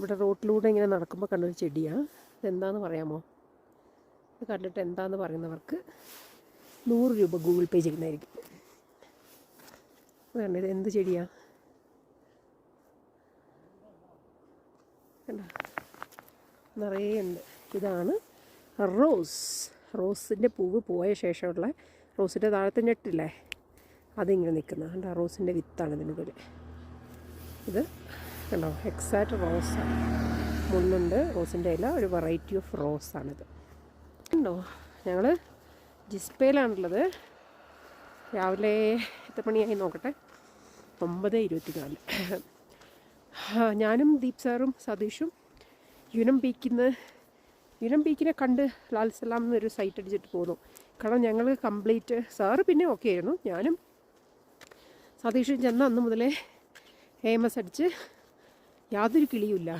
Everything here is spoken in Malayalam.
ഇവിടെ റോട്ടിലൂടെ ഇങ്ങനെ നടക്കുമ്പോൾ കണ്ടൊരു ചെടിയാണ് ഇതെന്താന്ന് പറയാമോ? ഇത് കണ്ടിട്ട് എന്താന്ന് പറയുന്നവർക്ക് നൂറ് രൂപ ഗൂഗിൾ പേ ചെയ്യുന്നതായിരിക്കും. ഇത് ഇത് എന്ത് ചെടിയാ? കണ്ടോ? നിറയെ ഉണ്ട്. ഇതാണ് റോസ്. റോസിന്റെ പൂവ് പോയ ശേഷമുള്ള റോസിന്റെ താഴത്തെ ഞെട്ടില്ലേ? അതിങ്ങനെ നിൽക്കുന്ന. കണ്ടോ? റോസിന്റെ വിത്താണ് ഇതിനുള്ളിൽ ഇത് കണ്ടോ? എക്സാക്റ്റ് റോസാണ് മുള്ളുണ്ട് റോസിന്റെ ഇല ഒരു വെറൈറ്റി ഓഫ് റോസാണിത് ഉണ്ടോ ഞങ്ങൾ ജിസ്പേലാണുള്ളത് രാവിലെ എത്ര മണിയായി നോക്കട്ടെ? ഒമ്പത് ഇരുപത്തിനാല്. നാല് ഞാനും ദീപ് സാറും സതീഷും യുനം പീക്കിന്ന് യുനം പീക്കിനെ കണ്ട് ലാൽ സലാം എന്നൊരു സൈറ്റ് അടിച്ചിട്ട് പോന്നു. കാരണം ഞങ്ങൾ കംപ്ലീറ്റ് സാറ് പിന്നെ ഓക്കെ ആയിരുന്നു. ഞാനും സതീഷും ചെന്ന അന്ന് മുതലേ എം എസ് അടിച്ച് യാതൊരു കിളിയുമില്ല.